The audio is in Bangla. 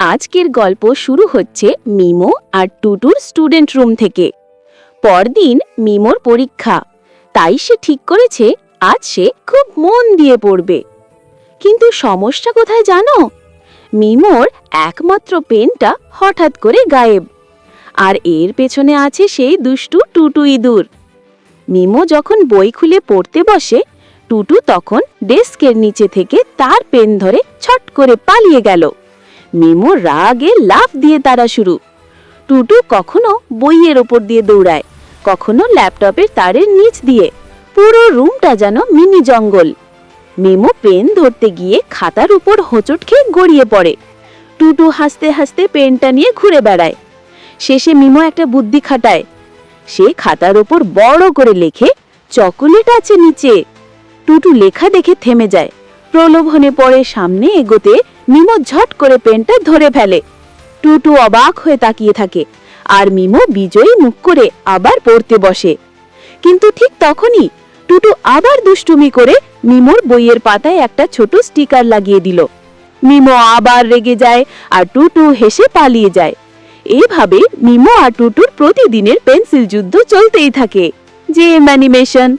আজকের গল্প শুরু হচ্ছে মিমো আর টুটুর স্টুডেন্ট রুম থেকে। পরদিন মিমোর পরীক্ষা। তাই সে ঠিক করেছে, আজ সে খুব মন দিয়ে পড়বে। কিন্তু সমস্যা কোথায় জানো? মিমোর একমাত্র পেনটা হঠাৎ করে গায়েব। আর এর পেছনে আছে সেই দুষ্টু টুটু ইঁদুর। মিমো যখন বই খুলে পড়তে বসে, টুটু তখন ডেস্কের নিচে থেকে তার পেন ধরে ছট করে পালিয়ে গেল। মিমো রাগে লাফ দিয়ে তারা শুরু। টুটু কখনো বইয়ের ওপর দিয়ে দৌড়ায়, কখনো ল্যাপটপের তারের নিচ দিয়ে। পুরো রুমটা যেন মিনি জঙ্গল। মেমো পেন ধরতে গিয়ে খাতার উপর হোঁচট খেয়ে গড়িয়ে পড়ে। টুটু হাসতে হাসতে পেনটা নিয়ে ঘুরে বেড়ায়। শেষে মিমো একটা বুদ্ধি খাটায়। সে খাতার ওপর বড় করে লেখে, চকোলেট আছে নিচে। টুটু লেখা দেখে থেমে যায়। প্রলোভনে পড়ে সামনে এগোতে মিমো ঝট করে পেনটা ধরে ফেলে। টুটু অবাক হয়ে তাকিয়ে থাকে আর মিমো বিজয়ী মুখ করে আবার পড়তে বসে। কিন্তু ঠিক তখনই টুটু আবার দুষ্টুমি করে মিমোর বইয়ের পাতায় একটা ছোট স্টিকার লাগিয়ে দিল। মিমো আবার রেগে যায় আর টুটু হেসে পালিয়ে যায়। এইভাবে মিমো আর টুটুর প্রতিদিনের পেন্সিল যুদ্ধ চলতেই থাকে। যে অ্যানিমেশন।